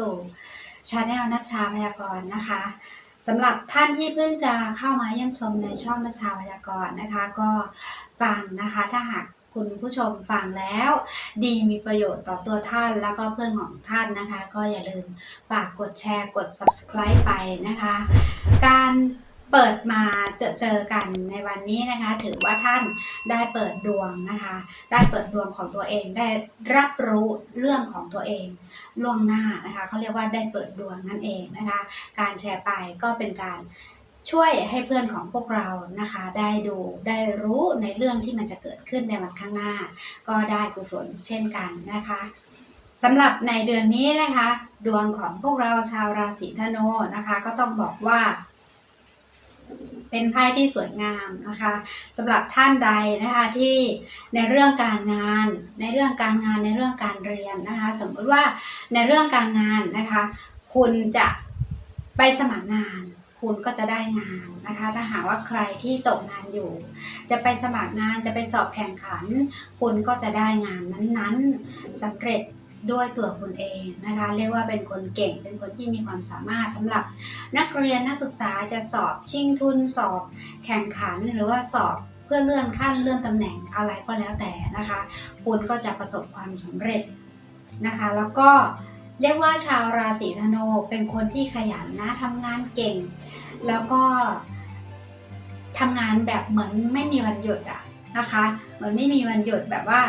สู่ชาแนลนัชชาพยากรณ์นะคะสำหรับท่านที่เพิ่งจะเข้ามาเยี่ยมชมในช่องนัชชาพยากรณ์นะคะ ก็ฟังนะคะถ้าหากคุณผู้ชมฟังแล้ว ดีมีประโยชน์ต่อตัวท่านแล้วก็เพื่อนของท่านนะคะ ก็อย่าลืมฝากกดแชร์กด subscribe ไปนะคะ การเปิดมาเจอเจอกันในวันนี้นะคะ ถือว่าท่านได้เปิดดวงนะคะ ได้เปิดดวงของตัวเองได้รับรู้เรื่องของตัวเอง ล่วงหน้านะคะเขาเรียกว่าได้เปิดดวงนั่นเองนะคะ การแชร์ไปก็เป็นการช่วยให้เพื่อนของพวกเรานะคะ ได้ดูได้รู้ในเรื่องที่มันจะเกิดขึ้นในวันข้างหน้า ก็ได้กุศลเช่นกันนะคะสำหรับในเดือนนี้นะคะ ดวงของพวกเราชาวราศีธนูนะคะ ก็ต้องบอกว่า เป็นไพ่ที่สวยงามนะคะสำหรับท่านใดนะคะที่ในเรื่องการงาน ในเรื่องการงานในเรื่องการเรียนนะคะ สมมติว่าในเรื่องการงานนะคะ คุณจะไปสมัครงาน คุณก็จะได้งานนะคะ ถ้าหากว่าใครที่ตกงานอยู่ จะไปสมัครงานจะไปสอบแข่งขัน คุณก็จะได้งานนั้นๆสำเร็จ ด้วยตัวคุณเองนะคะ เรียกว่าเป็นคนเก่งเป็นคนที่มีความสามารถสำหรับนักเรียนนักศึกษาจะสอบชิงทุนสอบ แข่งขันหรือว่าสอบเพื่อเลื่อนขั้นเลื่อนตำแหน่งอะไรก็แล้วแต่นะคะ คุณก็จะประสบความสำเร็จนะคะ แล้วก็เรียกว่าชาวราศีธนูเป็นคนที่ขยันนะทำงานเก่ง แล้วก็ทำงานแบบเหมือนไม่มีวันหยุดอะนะคะ เหมือนไม่มีวันหยุดแบบว่า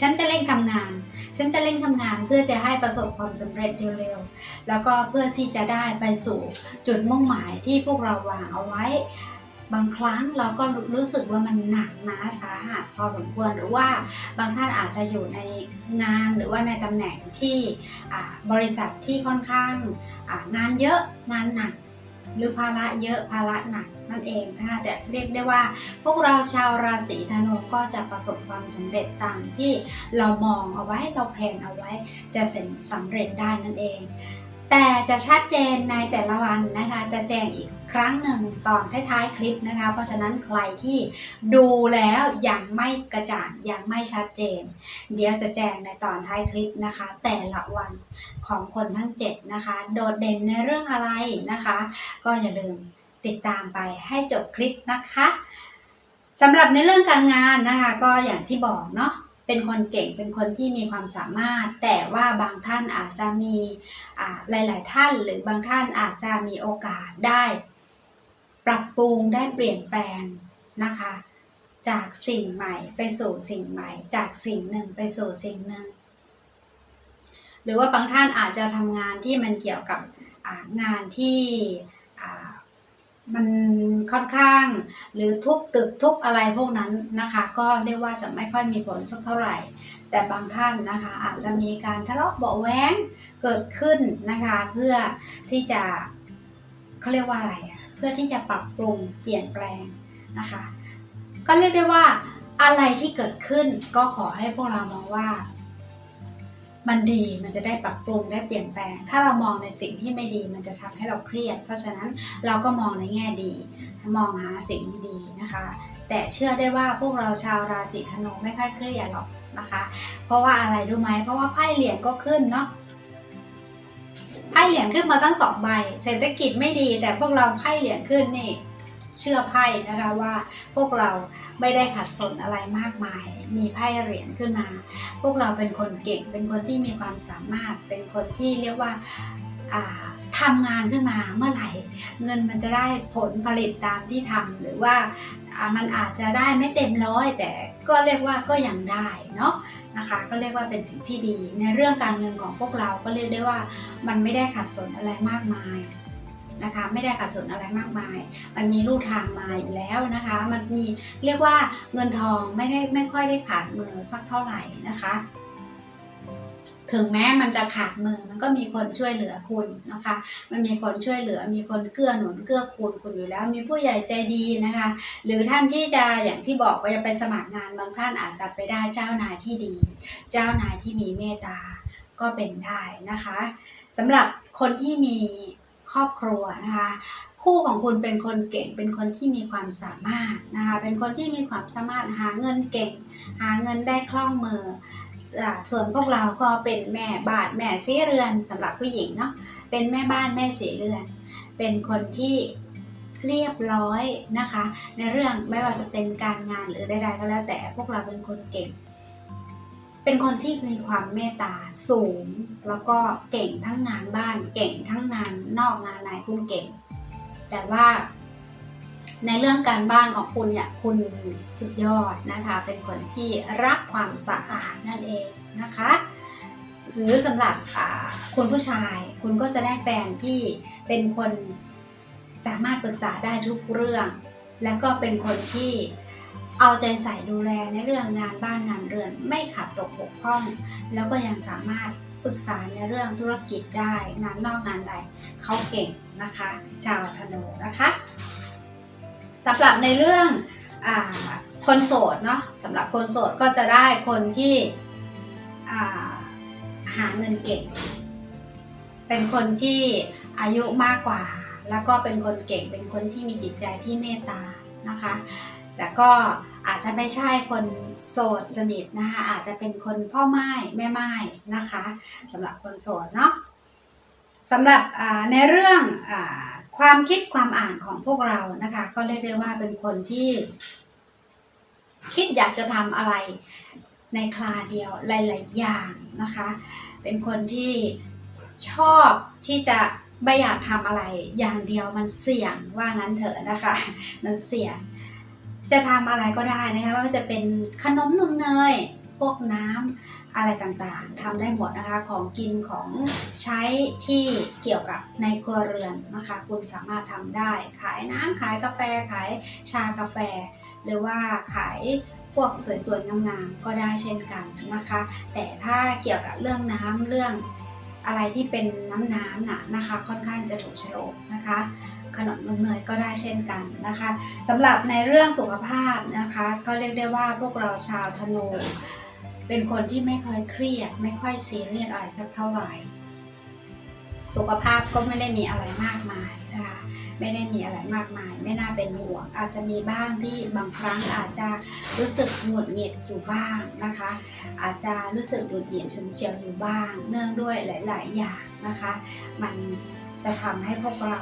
ฉันจะเร่งทำงาน ฉันจะเร่งทำงานเพื่อจะให้ประสบความสำเร็จเร็วๆ แล้วก็เพื่อที่จะได้ไปสู่จุดมุ่งหมายที่พวกเราวางเอาไว้ บางครั้งเราก็รู้สึกว่ามันหนักหนาสาหัสพอสมควร หรือว่าบางท่านอาจจะอยู่ในงานหรือว่าในตำแหน่งที่บริษัทที่ค่อนข้างงานเยอะงานหนัก หรือภาระเยอะภาระหนักนั่นเองนะคะแต่เรียกได้ว่า พวกเราชาวราศีธนูก็จะประสบความสำเร็จตามที่เรามองเอาไว้เราแผนเอาไว้จะสำเร็จได้นั่นเอง แต่จะชัดเจนในแต่ละวันนะคะ จะแจ้งอีกครั้งหนึ่งตอนท้ายๆคลิปนะคะ เพราะฉะนั้นใครที่ดูแล้วยังไม่กระจ่างยังไม่ชัดเจน เดี๋ยวจะแจ้งในตอนท้ายคลิปนะคะ แต่ละวันของคนทั้ง 7 นะคะ โดดเด่นในเรื่องอะไรนะคะ ก็อย่าลืมติดตามไปให้จบคลิปนะคะสำหรับในเรื่องการงานนะคะ ก็อย่างที่บอกเนาะ เป็นคนเก่งเป็นคนที่มีความสามารถ แต่ว่าบางท่านอาจจะมีอ่าหลาย ๆ ท่าน หรือบางท่านอาจจะมีโอกาสได้ ปรับปรุงได้เปลี่ยนแปลงนะคะ จากสิ่งใหม่ไปสู่สิ่งใหม่ จากสิ่งหนึ่งไปสู่สิ่งหนึ่ง หรือว่าบางท่านอาจจะทำงานที่มันเกี่ยวกับงานที่ มันค่อนข้างหรือทุบตึกทุบอะไรพวกนั้นนะคะ ก็เรียกว่าจะไม่ค่อยมีผลสักเท่าไหร่ แต่บางท่านนะคะอาจจะมีการทะเลาะเบาะแว้งเกิดขึ้นนะคะ เพื่อที่จะเขาเรียกว่าอะไรอะเพื่อที่จะปรับปรุงเปลี่ยนแปลงนะคะ ก็เรียกได้ว่าอะไรที่เกิดขึ้นก็ขอให้พวกเรามองว่า มันดีมันจะได้ปรับปรุงได้เปลี่ยนแปลง ถ้าเรามองในสิ่งที่ไม่ดีมันจะทำให้เราเครียด เพราะฉะนั้นเราก็มองในแง่ดี มองหาสิ่งดีๆนะคะ แต่เชื่อได้ว่าพวกเราชาวราศีธนูไม่ค่อยเครียดหรอกนะคะ เพราะว่าอะไรรู้ไหมเพราะว่าไพ่เหรียญก็ขึ้นเนาะไพ่เหรียญขึ้นมาตั้งสองใบเศรษฐกิจไม่ดี แต่พวกเราไพ่เหรียญขึ้นนี่ เชื่อไพ่นะคะว่าพวกเราไม่ได้ขัดสนอะไรมากมาย มีไพ่เหรียญขึ้นมา พวกเราเป็นคนเก่ง เป็นคนที่มีความสามารถ เป็นคนที่เรียกว่าอ่าทำงานขึ้นมาเมื่อไหร่ เงินมันจะได้ผลผลิตตามที่ทำหรือว่าอ่ามันอาจจะได้ไม่เต็มร้อย แต่ก็เรียกว่าก็ยังได้เนาะนะคะก็เรียกว่าเป็นสิ่งที่ดี ในเรื่องการเงินของพวกเราก็เรียกได้ว่ามันไม่ได้ขัดสนอะไรมากมาย นะคะ ไม่ได้ขัดสนอะไรมากมาย มันมีลู่ทางมาอยู่แล้วนะคะ มันมีเรียกว่าเงินทองไม่ได้ไม่ค่อยได้ขาดมือสักเท่าไหร่นะคะถึงแม้มันจะขาดมือมันก็มีคนช่วยเหลือคุณนะคะ มันมีคนช่วยเหลือ มีคนเกื้อหนุนเกื้อกูลคุณอยู่แล้ว มีผู้ใหญ่ใจดีนะคะ หรือท่านที่จะอย่างที่บอกว่าจะไปสมัครงานบางท่านอาจจะไปได้เจ้านายที่ดี เจ้านายที่มีเมตตาก็เป็นได้นะคะสำหรับคนที่มี ครอบครัวนะคะคู่ของคุณเป็นคนเก่ง เป็นคนที่มีความสามารถนะคะ เป็นคนที่มีความสามารถหาเงินเก่ง หาเงินได้คล่องมือ ส่วนพวกเราก็เป็นแม่บ้านแม่สีเรือนสำหรับผู้หญิงเนาะ เป็นแม่บ้านแม่สีเรือน เป็นคนที่เรียบร้อยนะคะ ในเรื่องไม่ว่าจะเป็นการงานหรือใดๆก็แล้วแต่พวกเราเป็นคนเก่ง เป็นคนที่มีความเมตตาสูง แล้วก็เก่งทั้งงานบ้าน เก่งทั้งงานนอกงานในคุณเก่ง แต่ว่าในเรื่องการบ้านของคุณเนี่ยคุณสุดยอดนะคะ เป็นคนที่รักความสะอาดนั่นเองนะคะ หรือสำหรับคุณผู้ชาย คุณก็จะได้แฟนที่เป็นคนสามารถปรึกษาได้ทุกเรื่อง แล้วก็เป็นคนที่ เอาใจใส่ดูแลในเรื่องงานบ้านงานเรือนไม่ขาดตกบกพร่อง แล้วก็ยังสามารถปรึกษาในเรื่องธุรกิจได้งานนอกงานใดเขาเก่งนะคะ ชาวธนูนะคะสำหรับในเรื่องอคนโสดเนาะสำหรับคนโสดก็จะได้คนที่หาเงินเก่ง เป็นคนที่อายุมากกว่า แล้วก็เป็นคนเก่งเป็นคนที่มีจิตใจที่เมตตานะคะ แต่ก็ อาจจะไม่ใช่คนโสดสนิทนะคะอาจจะเป็นคนพ่อไม้แม่ไม้นะคะสำหรับคนโสดเนาะสำหรับในเรื่องอความคิดความอ่านของพวกเรานะคะ ก็เรียกได้ว่าเป็นคนที่ คิดอยากจะทำอะไรในคลาเดียวหลาย ๆ อย่างนะคะ เป็นคนที่ชอบที่จะไม่อยากทำอะไรอย่างเดียวมันเสี่ยงว่างั้นเถอะนะคะ มันเสี่ยง จะทำอะไรก็ได้นะคะไม่ว่าจะเป็นขนมนมเนยพวกน้ำอะไรต่างๆทำได้หมดนะคะของกินของใช้ที่เกี่ยวกับในครัวเรือนนะคะ คุณสามารถทำได้ ขายน้ำขายกาแฟขายชากาแฟ หรือว่าขายพวกสวยๆงามๆก็ได้เช่นกันนะคะ แต่ถ้าเกี่ยวกับเรื่องน้ำเรื่องอะไรที่เป็นน้ำน้ำน่ะนะคะ ค่อนข้างจะถูกโฉลกนะคะ ขนมนมเนยก็ได้เช่นกันนะคะสำหรับในเรื่องสุขภาพนะคะ ก็เรียกได้ว่าพวกเราชาวธนูเป็นคนที่ไม่ค่อยเครียด ไม่ค่อยซีเรียสอะไรสักเท่าไหร่ สุขภาพก็ไม่ได้มีอะไรมากมายนะคะไม่ได้มีอะไรมากมาย ไม่น่าเป็นห่วง อาจจะมีบ้างที่บางครั้งอาจจะรู้สึกหงุดหงิดอยู่บ้างนะคะ อาจจะรู้สึกหงุดหงิดฉุนเฉียวอยู่บ้าง เนื่องด้วยหลาย ๆ อย่างนะคะ มัน จะทำให้พวกเรา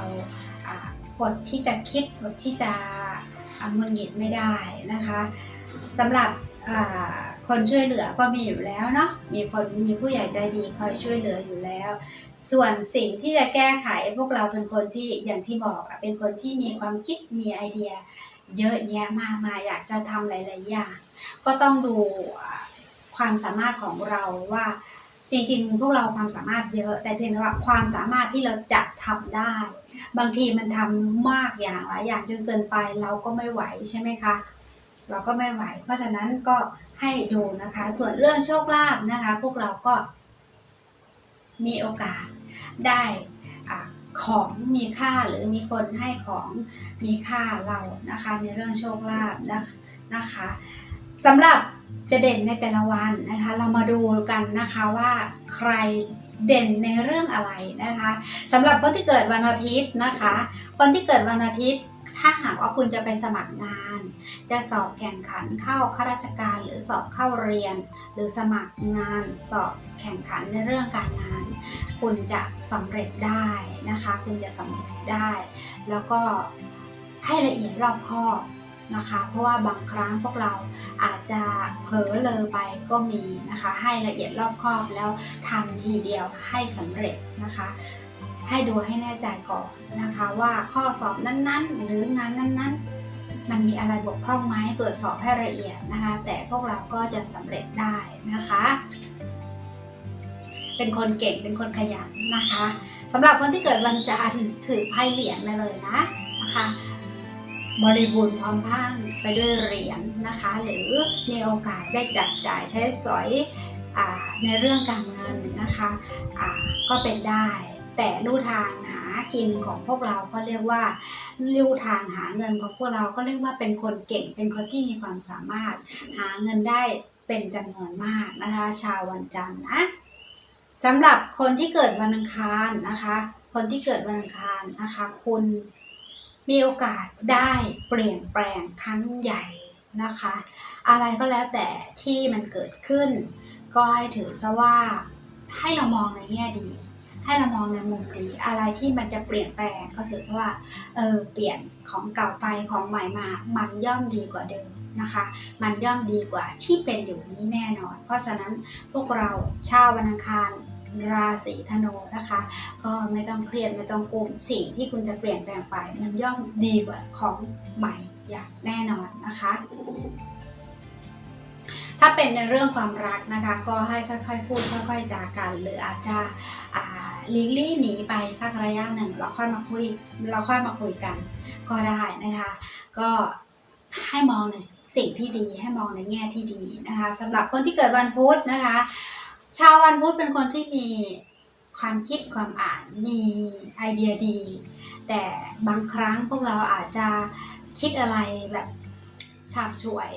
อ่ากดที่จะคิดกดที่จะอ่งุดหงิดไม่ได้นะคะสำหรับคนช่วยเหลือก็มีอยู่แล้วเนาะมีคนมีผู้ใหญ่ใจดีคอยช่วยเหลืออยู่แล้ว ส่วนสิ่งที่จะแก้ไขพวกเราเป็นคนที่อย่างที่บอกเป็นคนที่มีความคิดมีไอเดีย เยอะแยะมากมายอยากจะทำหลาย ๆ อย่าง ก็ต้องดูความสามารถของเราว่า จริง ๆ พวกเราความสามารถเยอะ แต่เพียงแต่ว่าความสามารถที่เราจะทำได้ บางทีมันทำมากอย่างหลายอย่างจนเกินไปเราก็ไม่ไหวใช่ไหมคะ เราก็ไม่ไหว เพราะฉะนั้นก็ให้ดูนะคะ ส่วนเรื่องโชคลาภนะคะ พวกเราก็มีโอกาสได้อ่าของมีค่าหรือมีคนให้ของมีค่าเรานะคะในเรื่องโชคลาภนะคะนะคะสำหรับ จะเด่นในแต่ละวันนะคะ เรามาดูกันนะคะว่าใครเด่นในเรื่องอะไรนะคะสำหรับคนที่เกิดวันอาทิตย์นะคะ คนที่เกิดวันอาทิตย์ ถ้าหากว่าคุณจะไปสมัครงาน จะสอบแข่งขันเข้าข้าราชการหรือสอบเข้าเรียน หรือสมัครงานสอบแข่งขันในเรื่องการงาน คุณจะสำเร็จได้นะคะ คุณจะสำเร็จได้ แล้วก็ให้ละเอียดรอบคอบ นะคะ เพราะว่าบางครั้งพวกเราอาจจะเผลอเลยไปก็มีนะคะ ให้ละเอียดรอบคอบแล้วทำทีเดียวให้สำเร็จนะคะ ให้ดูให้แน่ใจก่อนนะคะว่าข้อสอบนั้นๆ หรืองานนั้นๆมันมีอะไรบกพร่องไหมตรวจสอบให้ละเอียดนะคะ แต่พวกเราก็จะสำเร็จได้นะคะ เป็นคนเก่งเป็นคนขยันนะคะสำหรับคนที่เกิดวันจันทร์ถือไพ่เหรียญมาเลยนะนะคะ บริบูรณ์พร้อมพังไปด้วยเหรียญนะคะ หรือมีโอกาสได้จับจ่ายใช้สอยอในเรื่องการเงินนะคะอ่าก็เป็นได้ แต่ลู่ทางหากินของพวกเราก็เรียกว่าลู่ทางหาเงินของพวกเราก็เรียกว่าเป็นคนเก่งเป็นคนที่มีความสามารถหาเงินได้เป็นจำนวนมากนะคะ ชาววันจันทร์นะสำหรับคนที่เกิดวันอังคารนะคะ คนที่เกิดวันอังคารนะคะ คุณ มีโอกาสได้เปลี่ยนแปลงครั้งใหญ่นะคะ อะไรก็แล้วแต่ที่มันเกิดขึ้น ก็ให้ถือซะว่าให้เรามองในแง่ดี ให้เรามองในมุมดีอะไรที่มันจะเปลี่ยนแปลงก็ถือซะว่าเออเปลี่ยนของเก่าไปของใหม่มา มันย่อมดีกว่าเดิมนะคะ มันย่อมดีกว่าที่เป็นอยู่นี้แน่นอน เพราะฉะนั้นพวกเราชาววันอังคาร ราศีธนูนะคะ ก็ไม่ต้องเครียดไม่ต้องกลุ้มสิ่งที่คุณจะเปลี่ยนแปลงไป มันย่อมดีกว่าของใหม่อย่างแน่นอนนะคะ ถ้าเป็นในเรื่องความรักนะคะ ก็ให้ค่อยๆพูดค่อยๆจากัน หรืออาจจะอ่าหลีกลี่หนีไปสักระยะหนึ่งเราค่อยมาคุยเราค่อยมาคุยกันก็ได้นะคะ ก็ให้มองในสิ่งที่ดีให้มองในแง่ที่ดีนะคะสำหรับคนที่เกิดวันพุธนะคะ ชาววันพุธเป็นคนที่มีความคิดความอ่านมีไอเดียดี แต่บางครั้งพวกเราอาจจะคิดอะไรแบบฉาบฉวย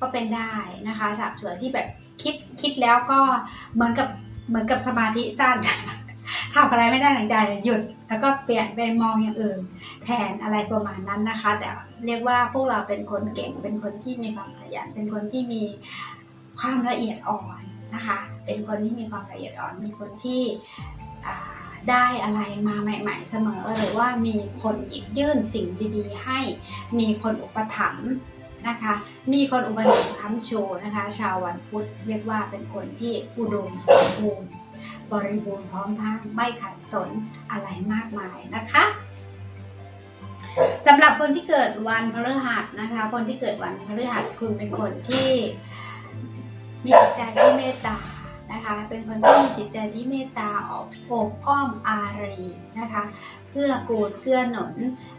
ก็เป็นได้นะคะฉาบฉวยที่แบบคิดคิดแล้วก็เหมือนกับเหมือนกับสมาธิสั้นทำอะไรไม่ได้หลังใจหยุด แล้วก็เปลี่ยนเป็นมองอย่างอื่น แทนอะไรประมาณนั้นนะคะ แต่เรียกว่าพวกเราเป็นคนเก่งเป็นคนที่มีความขยันเป็นคนที่มีความละเอียดอ่อน นะคะ เป็นคนที่มีความละเอียดอ่อน เป็นคนที่ได้อะไรมาใหม่ ๆ เสมอ หรือว่ามีคนหยิบยื่นสิ่งดีๆ ให้ มีคนอุปถัมภ์นะคะ มีคนอุปถัมภ์ค้ำชูนะคะ ชาววันพุธเรียกว่าเป็นคนที่อุดมสมบูรณ์บริบูรณ์พร้อมพรังไม่ขัดสนอะไรมากมายนะคะสำหรับคนที่เกิดวันพฤหัสนะคะ คนที่เกิดวันพฤหัสคุณเป็นคนที่ มีจิตใจที่เมตตานะคะ เป็นคนที่มีจิตใจที่เมตตาออกโอบอ้อมอารีนะคะเกื้อกูลเกื้อหนุน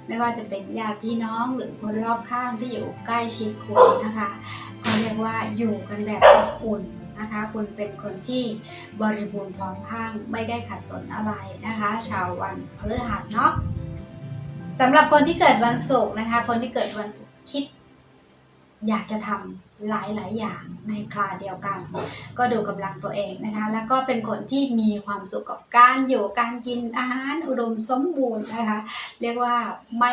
ไม่ว่าจะเป็นญาติพี่น้องหรือคนรอบข้างที่อยู่ใกล้ชิดคุณนะคะก็เรียกว่าอยู่กันแบบอบอุ่นนะคะ คุณเป็นคนที่บริบูรณ์พร้อมพรังไม่ได้ขัดสนอะไรนะคะ ชาววันพฤหัสเนาะสำหรับคนที่เกิดวันศุกร์นะคะ คนที่เกิดวันศุกร์คิด อยากจะทำ หลายๆ อย่างในคราเดียวกัน ก็ดูกำลังตัวเองนะคะ แล้วก็เป็นคนที่มีความสุขกับการอยู่การกินอาหารอุดมสมบูรณ์นะคะ เรียกว่าไม่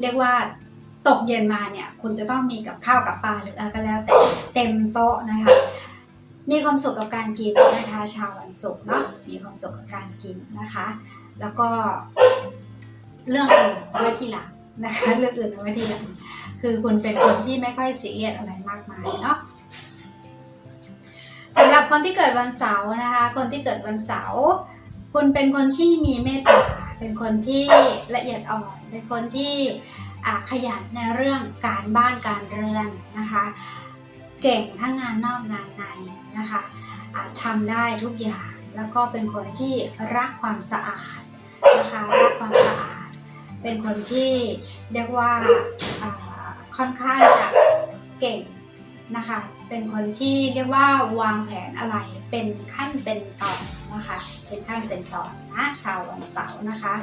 เรียกว่าตกเย็นมาเนี่ยคุณจะต้องมีกับข้าวกับปลาหรืออะไรก็แล้วแต่เต็มโต๊ะนะคะมีความสุขกับการกินนะคะชาววันศุกร์เนาะมีความสุขกับการกินนะคะ แล้วก็เรื่องอื่นไว้ทีหลังนะคะเรื่องอื่นไว้ทีหลัง คือคุณเป็นคนที่ไม่ค่อยซีเรียสอะไรมากมายเนาะสำหรับคนที่เกิดวันเสาร์นะคะ คนที่เกิดวันเสาร์คุณเป็นคนที่มีเมตตา เป็นคนที่ละเอียดอ่อน เป็นคนที่ขยันในเรื่องการบ้านการเรือนนะคะ เก่งทั้งงานนอกงานในนะคะทำได้ทุกอย่างแล้วก็เป็นคนที่รักความสะอาดนะคะรักความสะอาด เป็นคนที่เรียกว่าอ่า ค่อนข้างจะเก่งนะคะ เป็นคนที่เรียกว่าวางแผนอะไรเป็นขั้นเป็นตอนนะคะ เป็นขั้นเป็นตอนนะชาววันเสาร์นะคะ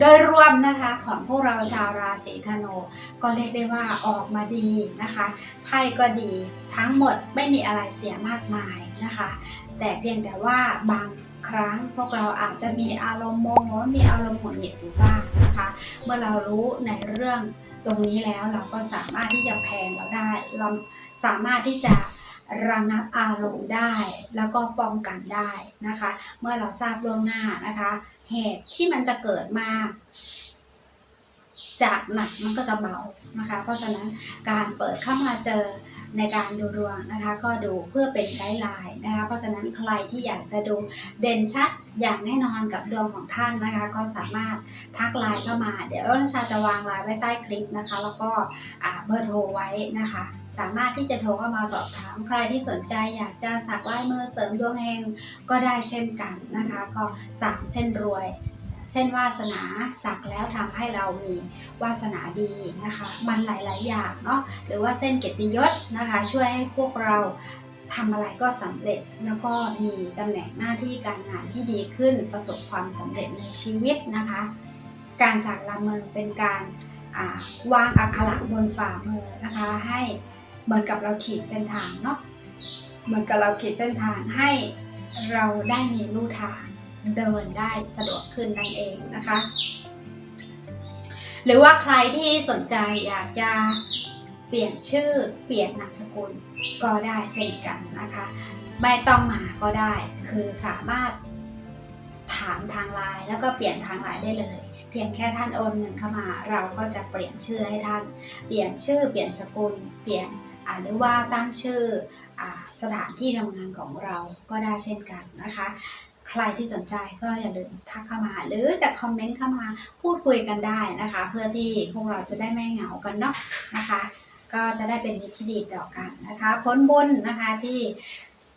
โดยรวมนะคะของพวกเราชาวราศีธนูก็เรียกได้ว่าออกมาดีนะคะไพ่ก็ดีทั้งหมดไม่มีอะไรเสียมากมายนะคะ แต่เพียงแต่ว่าบางครั้งพวกเราอาจจะมีอารมณ์โมโหมีอารมณ์หงุดหงิดอยู่บ้างนะคะ เมื่อเรารู้ในเรื่อง ตรงนี้แล้วเราก็สามารถที่จะแพงเราได้เราสามารถที่จะระงับอารมณ์ได้ แล้วก็ป้องกันได้นะคะ เมื่อเราทราบล่วงหน้านะคะ เหตุที่มันจะเกิดมา จากหนักมันก็จะเบานะคะ เพราะฉะนั้นการเปิดเข้ามาเจอในการดูดวงนะคะ ก็ดูเพื่อเป็นไกด์ไลน์นะคะ เพราะฉะนั้นใครที่อยากจะดูเด่นชัดอย่างแน่นอนกับดวงของท่านนะคะ ก็สามารถทักไลน์เข้ามา เดี๋ยวนัชาจะวางไลน์ไว้ใต้คลิปนะคะ แล้วก็เบอร์โทรไว้นะคะ สามารถที่จะโทรเข้ามาสอบถาม ใครที่สนใจอยากจะสักลายมือเสริมดวงเฮงก็ได้เช่นกันนะคะ ก็สามเส้นรวย เส้นวาสนาสักแล้วทำให้เรามีวาสนาดีนะคะ มันหลาย ๆ อย่างเนาะหรือว่าเส้นเกียรติยศนะคะ ช่วยให้พวกเราทำอะไรก็สำเร็จแล้วก็มีตำแหน่งหน้าที่การงานที่ดีขึ้นประสบความสำเร็จในชีวิตนะคะ การสักลายมือเป็นการาวางอักขระบนฝ่ามือนะคะ ให้เหมือนกับเราขีดเส้นทางเนาะเหมือนกับเราขีดเส้นทางให้เราได้มีลู่ทาง เดินได้สะดวกขึ้นนั่นเองนะคะ หรือว่าใครที่สนใจอยากจะเปลี่ยนชื่อเปลี่ยนนามสกุลก็ได้เช่นกันนะคะ ไม่ต้องมาก็ได้คือสามารถถามทางไลน์แล้วก็เปลี่ยนทางไลน์ได้เลย เพียงแค่ท่านโอนเงินเข้ามา เราก็จะเปลี่ยนชื่อให้ท่าน เปลี่ยนชื่อเปลี่ยนสกุล เปลี่ยนหรือว่าตั้งชื่ออสถานที่ทำงานของเราก็ได้เช่นกันนะคะ รที่สนใจก็อย่าลืมทักเข้ามา หรือจะคอมเมนต์เข้ามาพูดคุยกันได้นะคะ เพื่อที่พวกเราจะได้ไม่เหงากันเนาะนะคะ ก็จะได้เป็นมิตรที่ดีต่อกันนะคะผลบุญนะคะที่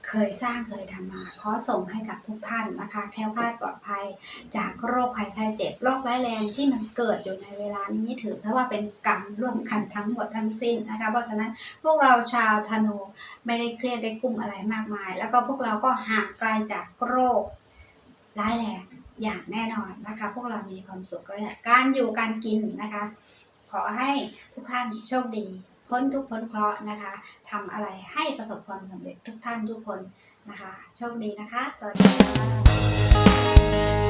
เคยสร้างเคยทำมาขอส่งให้กับทุกท่านนะคะแค้วคลาดปลอดภัย จากโรคภัยไข้เจ็บโรคร้ายแรงที่มันเกิดอยู่ในเวลานี้ถือซะว่าเป็นกรรมร่วมกันทั้งหมดทั้งสิ้นนะคะเพราะฉะนั้นพวกเราชาวธนูไม่ได้เครียดได้กลุ้มอะไรมากมาย แล้วก็พวกเราก็ห่างไกลจากโรค ร้ายแรงอย่างแน่นอนนะคะ พวกเรามีความสุขก็การอยู่การกินนะคะ ขอให้ทุกท่านโชคดี พ้นทุกพ้นเคราะห์นะคะทำอะไรให้ประสบความสำเร็จทุกท่านทุกคนนะคะ โชคดีนะคะ สวัสดีค่ะ